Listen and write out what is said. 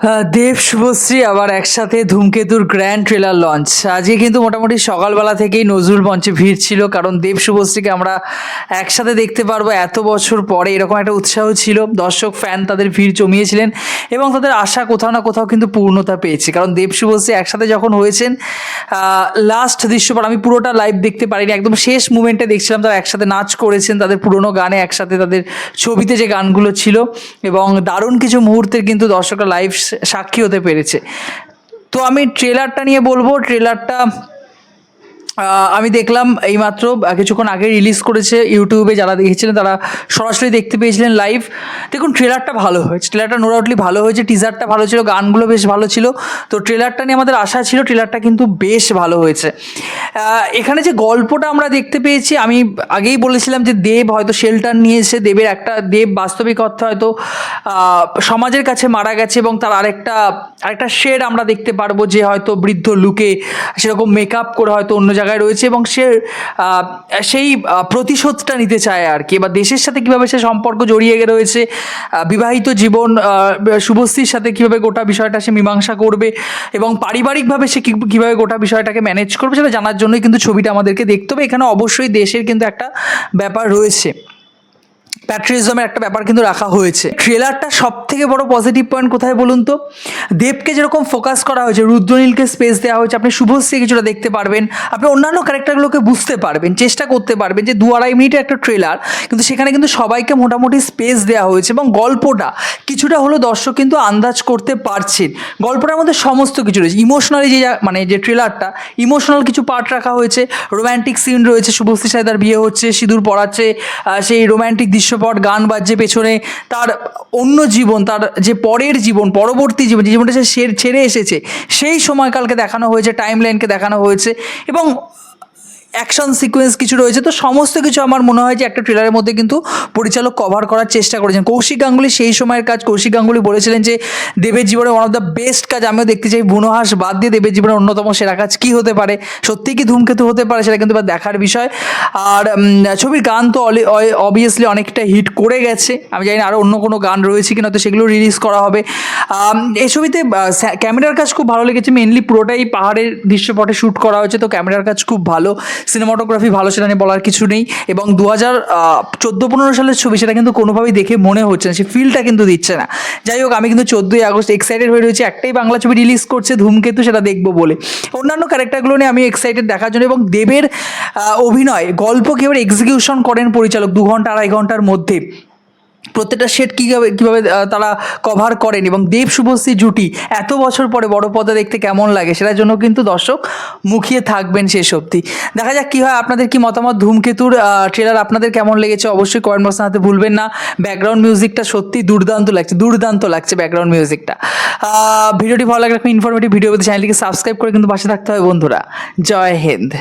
আহ, দেব শুভশ্রী আবার একসাথে ধূমকেতুর grand trailer launch আজকে কিন্তু মোটামুটি সকালবেলা থেকেই নজরুল মঞ্চে ভিড় ছিল কারণ দেব শুভশ্রীকে আমরা একসাথে দেখতে পারব এত বছর পরে এরকম একটা উৎসাহ ছিল। দর্শক ফ্যান তাদের ভিড় জমিয়েছিলেন এবং তাদের আশা কোথাও না কোথাও কিন্তু পূর্ণতা পেয়েছে। কারণ দেব শুভশ্রী একসাথে যখন হয়েছেন লাস্ট দৃশ্যপট আমি পুরোটা লাইভ দেখতে পারিনি একদম শেষ মুমেন্টে দেখছিলাম তারা একসাথে নাচ করেছেন তাদের পুরোনো গানে একসাথে তাদের ছবিতে যে গানগুলো ছিল। এবং দারুণ কিছু মুহূর্তের কিন্তু দর্শকরা লাইভ সাক্ষী হতে পেরেছে। তো আমি ট্রেলারটা নিয়ে বলব। ট্রেলারটা আমি দেখলাম এইমাত্র কিছুক্ষণ আগে রিলিজ করেছে ইউটিউবে যারা দেখেছিলেন তারা সরাসরি দেখতে পেয়েছিলেন লাইভ দেখুন ট্রেলারটা ভালো হয়েছে। ট্রেলারটা নো ডাউটলি ভালো হয়েছে টিজারটা ভালো ছিল, গানগুলো বেশ ভালো ছিল। তো ট্রেলারটা নিয়ে আমাদের আশা ছিল ট্রেলারটা কিন্তু বেশ ভালো হয়েছে। এখানে যে গল্পটা আমরা দেখতে পেয়েছি, আমি আগেই বলেছিলাম যে দেব হয়তো শেল্টার নিয়েছে দেবের একটা, দেব বাস্তবিক অর্থে হয়তো সমাজের কাছে মারা গেছে এবং তার আরেকটা আরেকটা শেড আমরা দেখতে পারব যে হয়তো বৃদ্ধ লুকে সেরকম মেকআপ করে হয়তো অন্য জায়গায় রয়েছে এবং সে সেই প্রতিশোধটা নিতে চায় আর কি। বা দেশের সাথে কীভাবে সে সম্পর্ক জড়িয়ে রয়েছে বিবাহিত জীবন শুভশ্রীর সাথে কীভাবে গোটা বিষয়টা সে মীমাংসা করবে এবং পারিবারিকভাবে সে কীভাবে গোটা বিষয়টাকে ম্যানেজ করবে সেটা জানার জন্যই কিন্তু ছবিটা আমাদেরকে দেখতে হবে। এখানে অবশ্যই দেশের কিন্তু একটা ব্যাপার রয়েছে। প্যাট্রিজমের একটা ব্যাপার কিন্তু রাখা হয়েছে। ট্রেলারটা সব থেকে বড় পজিটিভ পয়েন্ট কোথায় বলুন তো? দেবকে যেরকম ফোকাস করা হয়েছে, রুদ্রনীলকে স্পেস দেওয়া হয়েছে, আপনি শুভশ্রী কিছুটা দেখতে পারবেন, আপনি অন্যান্য ক্যারেক্টারগুলোকে বুঝতে পারবেন, চেষ্টা করতে পারবেন যে দু আড়াই মিনিটের একটা ট্রেলার কিন্তু সেখানে কিন্তু সবাইকে মোটামুটি স্পেস দেওয়া হয়েছে এবং গল্পটা কিছুটা হলেও দর্শক কিন্তু আন্দাজ করতে পারছেন। গল্পটার মধ্যে সমস্ত কিছু রয়েছে। ইমোশনালি যে মানে যে ট্রেলারটা ইমোশনাল কিছু পার্ট রাখা হয়েছে। রোম্যান্টিক সিন রয়েছে, শুভশ্রী সাথে তার বিয়ে হচ্ছে, সিঁদুর পড়াচ্ছে সেই রোম্যান্টিক দৃশ্যপট গান বাজছে পেছনে, তার অন্য জীবন, তার যে পরের জীবন, পরবর্তী জীবন, যে জীবনটা সে ছেড়ে এসেছে, সেই সময়কালকে দেখানো হয়েছে টাইম লাইনকে দেখানো হয়েছে এবং অ্যাকশন সিকোয়েন্স কিছু রয়েছে। তো সমস্ত কিছু আমার মনে হয় যে একটা ট্রেলারের মধ্যে কিন্তু পরিচালক কভার করার চেষ্টা করেছেন। কৌশিক গাঙ্গুলি সেই সময়ের কাজ, কৌশিক গাঙ্গুলি বলেছিলেন যে দেবের জীবনের ওয়ান অফ দ্য বেস্ট কাজ আমিও দেখতে চাই। বুনোহাস বাদ দিয়ে দেবের জীবনের অন্যতম সেরা কাজ কী হতে পারে? সত্যি কি ধূমকেতু হতে পারে সেটা কিন্তু দেখার বিষয়। আর ছবির গান তো অবভিয়াসলি অনেকটা হিট করে গেছে। আমি জানি আরও অন্য কোনো গান রয়েছে কিনা, তো সেগুলো রিলিজ করা হবে। এই ছবিতে ক্যামেরার কাজ খুব ভালো লেগেছে। মেনলি পুরোটাই পাহাড়ের দৃশ্যপটে শ্যুট করা হয়েছে, তো ক্যামেরার কাজ খুব ভালো। সিনেমাটোগ্রাফি ভালো সেটা নিয়ে বলার কিছু নেই এবং দু হাজার চোদ্দ পনেরো সালের ছবি সেটা কিন্তু কোনোভাবেই দেখে মনে হচ্ছে না, সে ফিলটা কিন্তু দিচ্ছে না। যাই হোক, আমি কিন্তু চোদ্দোই আগস্ট এক্সাইটেড হয়ে রয়েছি, একটাই বাংলা ছবি রিলিজ করছে ধূমকেতু, সেটা দেখব বলে। অন্যান্য ক্যারেক্টারগুলো নিয়ে আমি এক্সাইটেড দেখার জন্য এবং দেবের অভিনয়, গল্প কীভাবে এক্সিকিউশন করেন পরিচালক, দু ঘণ্টা, আড়াই ঘণ্টার মধ্যে। প্রত্যেকটা সেট কীভাবে কীভাবে তারা কভার করেন এবং দেব শুভশ্রী জুটি এত বছর পরে বড় পর্দা দেখতে কেমন লাগে সেটার জন্য কিন্তু দর্শক মুখিয়ে থাকবেন শেষ অবধি। দেখা যাক কী হয়, আপনাদের কি মতামত? ধূমকেতুর ট্রেলার আপনাদের কেমন লেগেছে? অবশ্যই কমেন্ট বক্স জানাতে ভুলবেন না। ব্যাকগ্রাউন্ড মিউজিকটা সত্যি দুর্দান্ত লাগছে দুর্দান্ত লাগছে ব্যাকগ্রাউন্ড মিউজিকটা ভিডিওটি ভালো লাগলে ইনফরমেটিভ ভিডিও চ্যানেলটিকে সাবস্ক্রাইব করে কিন্তু পাশে থাকতে হবে বন্ধুরা। জয় হিন্দ।